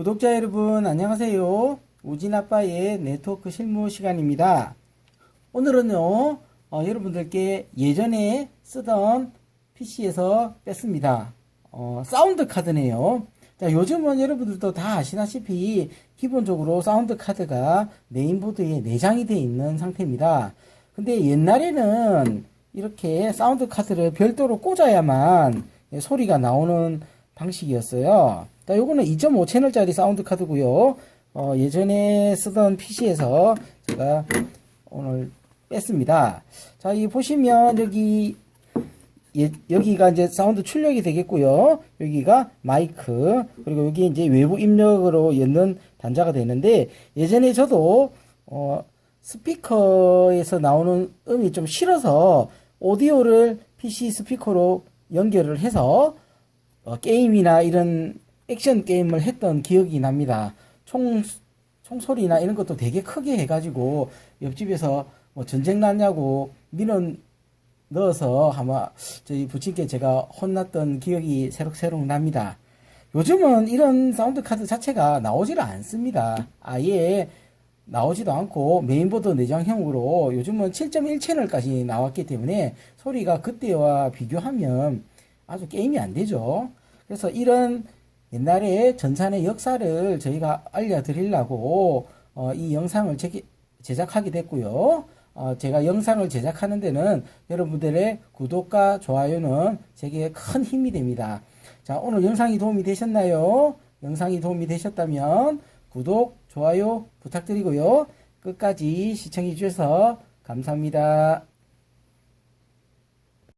구독자 여러분 안녕하세요. 우진아빠의 네트워크 실무 시간입니다. 오늘은요 어, 여러분들께 예전에 쓰던 PC에서 뺐습니다. 어, 사운드 카드네요. 자, 요즘은 여러분들도 다 아시다시피 기본적으로 사운드 카드가 메인보드에 내장이 되어 있는 상태입니다. 근데 옛날에는 이렇게 사운드 카드를 별도로 꽂아야만 소리가 나오는 방식이었어요. 자, 요거는 2.5 채널짜리 사운드 카드고요. 어, 예전에 쓰던 PC에서 제가 오늘 뺐습니다. 자, 이 보시면 여기 예, 여기가 이제 사운드 출력이 되겠고요. 여기가 마이크 그리고 여기 이제 외부 입력으로 였는 단자가 되는데 예전에 저도 어, 스피커에서 나오는 음이 좀 싫어서 오디오를 PC 스피커로 연결을 해서 어, 게임이나 이런 액션 게임을 했던 기억이 납니다. 총 총소리나 이런 것도 되게 크게 해가지고 옆집에서 뭐 전쟁 났냐고 민원 넣어서 아마 저희 부친께 제가 혼났던 기억이 새록새록 납니다. 요즘은 이런 사운드 카드 자체가 나오지를 않습니다. 아예 나오지도 않고 메인보드 내장형으로 요즘은 7.1 채널까지 나왔기 때문에 소리가 그때와 비교하면 아주 게임이 안 되죠. 그래서 이런 옛날에 전산의 역사를 저희가 알려드리려고 어, 이 영상을 제, 제작하게 됐고요. 어, 제가 영상을 제작하는 데는 여러분들의 구독과 좋아요는 제게 큰 힘이 됩니다. 자, 오늘 영상이 도움이 되셨나요? 영상이 도움이 되셨다면 구독, 좋아요 부탁드리고요. 끝까지 시청해 주셔서 감사합니다.